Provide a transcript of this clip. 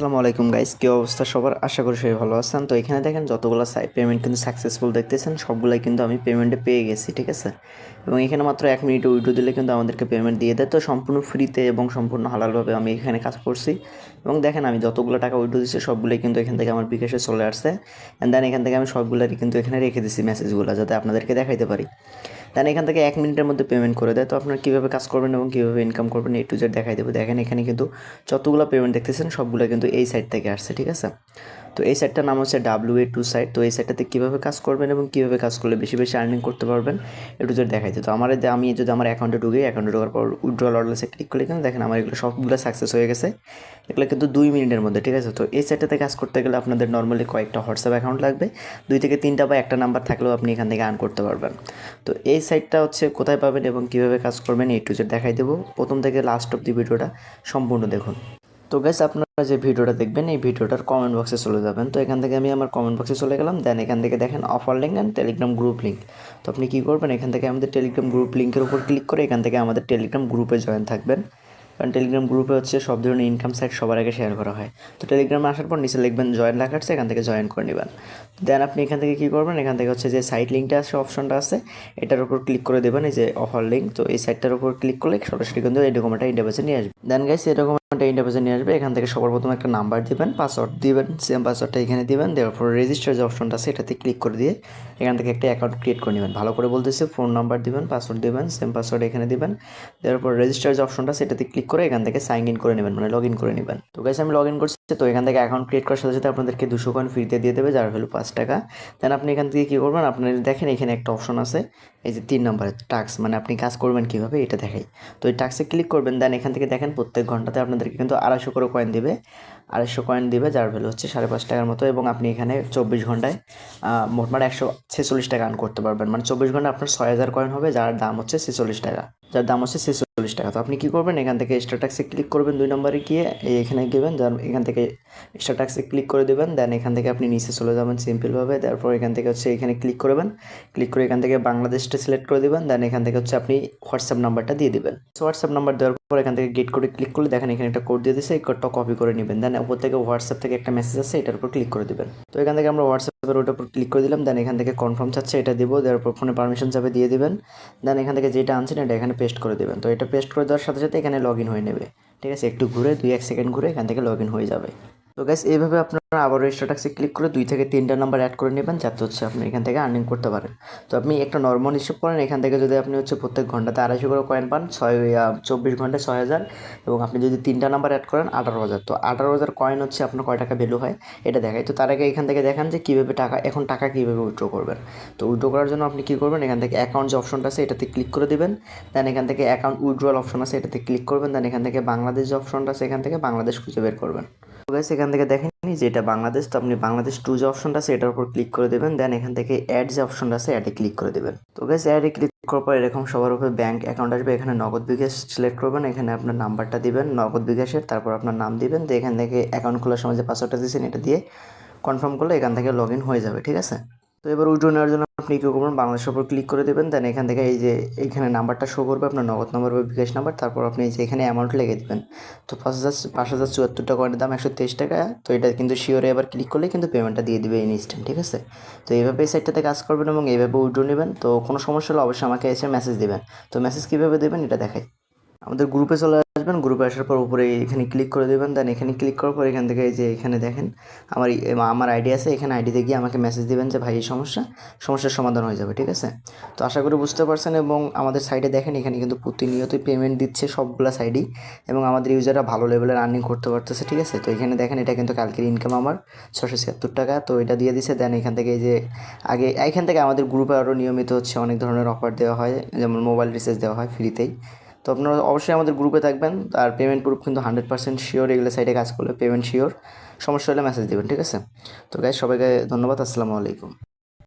আসসালামু আলাইকুম গাইস কি অবস্থা সবার? আশা করি সবাই ভালো আছেন। তো এখানে দেখেন, যতগুলো সাইট পেমেন্ট কিন্তু সাকসেসফুল দেখতেছেন, সবগুলাই কিন্তু আমি পেমেন্টে পেয়ে গেছি, ঠিক আছে? এবং এখানে মাত্র এক মিনিট উইডো দিলে কিন্তু আমাদেরকে পেমেন্ট দিয়ে দেয়। তো সম্পূর্ণ ফ্রিতে এবং সম্পূর্ণ হালালভাবে আমি এখানে কাজ করছি। এবং দেখেন আমি যতগুলো টাকা উইডো দিচ্ছি সবগুলোই কিন্তু এখান থেকে আমার বিকাশে চলে আসছে। অ্যান্ড দেন এখান থেকে আমি সবগুলোরই কিন্তু এখানে রেখে দিচ্ছি মেসেজগুলো যাতে আপনাদেরকে দেখাইতে পারি। দেন এখান থেকে এক মিনিটের মধ্যে পেমেন্ট করে দেয়। তো আপনারা কীভাবে কাজ করবেন এবং কীভাবে ইনকাম করবেন এ টু জেড দেখাই দেবো। দেখেন এখানে কিন্তু যতগুলো পেমেন্ট দেখতেছেন, সবগুলো কিন্তু এই সাইট থেকে আসছে, ঠিক আছে? তো এই সাইটটার নাম হচ্ছে ডাব্লিউ এ টু সাইট তো এই সাইটটাতে কীভাবে কাজ করবেন এবং কীভাবে কাজ করলে বেশি বেশি আর্নিং করতে পারবেন এ টু জেড দেখাই তো আমার আমি যদি আমার অ্যাকাউন্টে ঢুকি অ্যাকাউন্টে ঢোকার পর উইড্রল অর্ডারসে ক্লিক করলে কিন্তু দেখেন আমার এগুলো সবগুলো সাকসেস হয়ে গেছে। এগুলো কিন্তু দুই মিনিটের মধ্যে, ঠিক আছে? তো এই সাইটটাতে কাজ করতে গেলে আপনাদের নর্মালি কয়েকটা হোয়াটসঅ্যাপ অ্যাকাউন্ট লাগবে। দুই থেকে তিনটা বা একটা নাম্বার থাকলেও আপনি এখান থেকে আর্ন করতে পারবেন। তো এই সাইটটা হচ্ছে কোথায় পাবেন এবং কীভাবে কাজ করবেন, এই টু দেখাই দেবো। প্রথম থেকে লাস্ট অব দি ভিডিওটা সম্পূর্ণ দেখুন। তো গাইস আপনারা যে ভিডিওটা দেখবেন, এই ভিডিওটার কমেন্ট বক্সে চলে যাবেন। তো এখান থেকে আমি আমার কমেন্ট বক্সে চলে গেলাম। দেন এখান থেকে দেখেন offer link and Telegram group link তো আপনি কী করবেন? এখান থেকে আমাদের টেলিগ্রাম গ্রুপ লিঙ্কের উপর ক্লিক করে এখান থেকে আমাদের টেলিগ্রাম গ্রুপে জয়েন থাকবেন। কারণ টেলিগ্রাম গ্রুপে হচ্ছে সব ধরনের ইনকাম সাইট সবার আগে শেয়ার করা হয়। তো টেলিগ্রামে আসার পর নিচে লিখবেন জয়েন লেখা এখান থেকে জয়েন করে নেবেন। দেন আপনি এখান থেকে কী করবেন? এখান থেকে হচ্ছে যে সাইট লিঙ্কটা আছে অপশনটা আছে, এটার উপর ক্লিক করে দেবেন, এই যে অফার লিঙ্ক তো এই সাইটটার উপর ক্লিক করলে সরাসরি কিন্তু এই ডকুমেন্টটা ইন্টারভেসে নিয়ে আসবে। দেন গাইস এই ডকুমেন্টটা ইন্টারভেসে নিয়ে আসবে, এখান থেকে সবার প্রথমে একটা নাম্বার দিবেন পাসওয়ার্ড দিবেন সেম পাসওয়ার্ডটা এখানে দিবেন দেওয়ার পর রেজিস্টার যে অপশনটা আছে এটাতে ক্লিক করে দিয়ে এখান থেকে একটা অ্যাকাউন্ট ক্রিয়েট করে নেবেন। ভালো করে বলতেছে ফোন নাম্বার দিবেন পাসওয়ার্ড দিবেন সেম পাসওয়ার্ড এখানে দিবেন দেওয়ার পর রেজিস্টার যে অপশনটা সেটাতে ক্লিক করে এখান থেকে সাইন ইন করে নেবেন মানে লগ ইন করে নেবেন। তো গাইস আমি লগ ইন করছি, তো এখান থেকে অ্যাকাউন্ট ক্রিয়েট করার সাথে সাথে আপনাদেরকে দুশো কয়েন ফ্রিতে দিয়ে দেবে, যার ভ্যালু পাঁচ টাকা। দেন আপনি এখান থেকে কী করবেন আপনার দেখেন এখানে একটা অপশন আছে, এই যে তিন নম্বরের টাক্স মানে আপনি কাজ করবেন কীভাবে, এটা দেখাই। তো এই টাক্সে ক্লিক করবেন দেন এখান থেকে দেখেন প্রত্যেক ঘন্টাতে আপনাদেরকে কিন্তু আড়াইশো করে কয়েন দিবে। আড়াইশো কয়েন দিবে, যার ভ্যালু হচ্ছে সাড়ে পাঁচ টাকার মতো এবং আপনি এখানে চব্বিশ ঘন্টায় মোটমাট একশো ছেচল্লিশ টাকা আর্ন করতে পারবেন। মানে চব্বিশ ঘণ্টা আপনার ছয় হাজার কয়েন হবে, যার দাম হচ্ছে ছেচল্লিশ টাকা। যার দাম হচ্ছে ছেচল্লিশ টাকা। তো আপনি কী করবেন? এখান থেকে এক্সট্রা ট্যাক্সে ক্লিক করবেন দুই নম্বরে গিয়ে এখানে গেবেন যার এখান থেকে এক্সট্রা ট্যাক্সে ক্লিক করে দেবেন দেন এখান থেকে আপনি নিচে চলে যাবেন সিম্পলভাবে তারপর এখান থেকে হচ্ছে এখানে ক্লিক করবেন। ক্লিক করে এখান থেকে বাংলাদেশটা সিলেক্ট করে দেবেন দেন এখান থেকে হচ্ছে আপনি হোয়াটসঅ্যাপ নাম্বারটা দিয়ে দেবেন। হোয়াটসঅ্যাপ নাম্বার দেওয়ার পর এখান থেকে গেট করে ক্লিক করলে দেখেন এখানে একটা কোড দিয়ে দিচ্ছে এই কোডটা কপি করে নেবেন। দেন ওপর থেকে হোয়াটসঅ্যাপ থেকে একটা মেসেজ আছে এটার উপর ক্লিক করে দেবেন। তো এখান থেকে আমরা হোয়াটসঅ্যাপের ওটার উপর ক্লিক করে দিলাম দেন এখান থেকে কনফার্ম চাচ্ছে, এটা দিব, দেওয়ার উপর ফোনে পারমিশন চাপে দিয়ে দিবেন। দেন এখান থেকে যেটা আনছেন এটা এখানে পেস্ট করে দেবেন। তো এটা পেস্ট করে দেওয়ার সাথে সাথে এখানে লগ ইন হয়ে নেবে। ঠিক আছে, একটু ঘুরে দুই এক সেকেন্ড ঘুরে এখান থেকে লগ ইন হয়ে যাবে। তো গাইস এইভাবে আপনারা আবার রেজিস্টার ট্যাক্সে ক্লিক করে দুই থেকে তিনটা নাম্বার অ্যাড করে নেবেন, যাতে হচ্ছে আপনি এখান থেকে আর্নিং করতে পারেন। তো আপনি একটা নর্মাল হিসেব করেন, এখান থেকে যদি আপনি হচ্ছে প্রত্যেক ঘন্টাতে আড়াইশো করে কয়েন পান, ছয় চব্বিশ ঘন্টায় ছয় হাজার, এবং আপনি যদি তিনটা নাম্বার অ্যাড করেন, আঠারো হাজার। তো আঠারো হাজার কয়েন হচ্ছে আপনার কয় টাকা ভ্যালু হয়, এটা দেখায় তো তার আগে এখান থেকে দেখান যে কীভাবে টাকা, এখন টাকা কীভাবে উইথড্র করবেন। তো উইথড্র করার জন্য আপনি কী করবেন, এখান থেকে অ্যাকাউন্ট যে অপশনটা আছে, এটাতে ক্লিক করে দেবেন। দেন এখান থেকে অ্যাকাউন্ট উইথড্রল অপশন আছে, এটাতে ক্লিক করবেন। দেন এখান থেকে বাংলাদেশ যে অপশনটা আছে, এখান থেকে বাংলাদেশ খুঁজে বের করবেন। গাইস এখান থেকে দেখেন যে এটা বাংলাদেশ। তো আপনি বাংলাদেশ টু যে অপশনটা আছে, এটার উপর ক্লিক করে দেবেন। দেন এখান থেকে অ্যাড যে অপশনটা আছে অ্যাডে ক্লিক করে দেবেন। তো গাইস অ্যাডে ক্লিক করার পর এরকম সবার উপরে ব্যাংক অ্যাকাউন্ট আসবে। এখানে নগদ বিকাশ সিলেক্ট করবেন। এখানে আপনার নাম্বারটা দিবেন, নগদ বিকাশের, তারপর আপনার নাম দিবেন। তো এখান থেকে অ্যাকাউন্ট খোলার সময় যে পাসওয়ার্ডটা দিয়েছেন, এটা দিয়ে কনফার্ম করলে এখান থেকে লগ ইন হয়ে যাবে, ঠিক আছে? তো এবার উইড্রো নেওয়ার জন্য আপনি কী করবেন? বাংলাদেশের উপর ক্লিক করে দেবেন। দেন এখান থেকে এই যে এইখানে নাম্বারটা শো করবে, আপনার নগদ নাম্বার বা বিকাশ নাম্বার তারপর আপনি এই যে এখানে অ্যামাউন্ট লিখে দেবেন। তো পাঁচ হাজার পাঁচ হাজার চুয়াত্তর টাকা কয়েনের দাম একশো তেইশ টাকা। তো এটা কিন্তু শিওরে এবার ক্লিক করলে কিন্তু পেমেন্টটা দিয়ে দিবে ইনস্ট্যান্ট ঠিক আছে? তো এইভাবে এই সাইটটাতে কাজ করবেন এবং এইভাবে উইড্রো নেবেন। তো কোনো সমস্যা হলে অবশ্যই আমাকে এসে মেসেজ দেবেন। তো মেসেজ কীভাবে দেবেন এটা দেখাই। আমাদের গ্রুপে চলে আসবেন গ্রুপে আসার পর উপরে এখানে ক্লিক করে দেবেন দেন এখানে ক্লিক করার পর এখান থেকে যে এখানে দেখেন, আমার আমার আইডি আছে, এখানে আইডিতে গিয়ে আমাকে মেসেজ দেবেন যে, ভাই, এই সমস্যা, সমস্যার সমাধান হয়ে যাবে, ঠিক আছে? তো আশা করি বুঝতে পারছেন এবং আমাদের সাইডে দেখেন, এখানে কিন্তু প্রতিনিয়তই পেমেন্ট দিচ্ছে সবগুলা সাইডই এবং আমাদের ইউজাররা ভালো লেভেলের আর্নিং করতে পারতেছে, ঠিক আছে? তো এখানে দেখেন, এটা কিন্তু কালকের ইনকাম আমার ছশো ছিয়াত্তর টাকা, তো এটা দিয়ে দিছে দেন এখান থেকে যে আগে, এখান থেকে আমাদের গ্রুপে আরও নিয়মিত হচ্ছে অনেক ধরনের অফার দেওয়া হয়, যেমন মোবাইল রিচার্জ দেওয়া হয় ফ্রিতেই তো আপনারা অবশ্যই আমাদের গ্রুপে থাকবেন, আর পেমেন্ট প্রুফ কিন্তু হান্ড্রেড পার্সেন্ট শিওর এগুলো সাইডে কাজ করলে পেমেন্ট শিওর সমস্যা হলে মেসেজ দেবেন, ঠিক আছে? তো গাইজ সবাইকে ধন্যবাদ, আসসালামু আলাইকুম।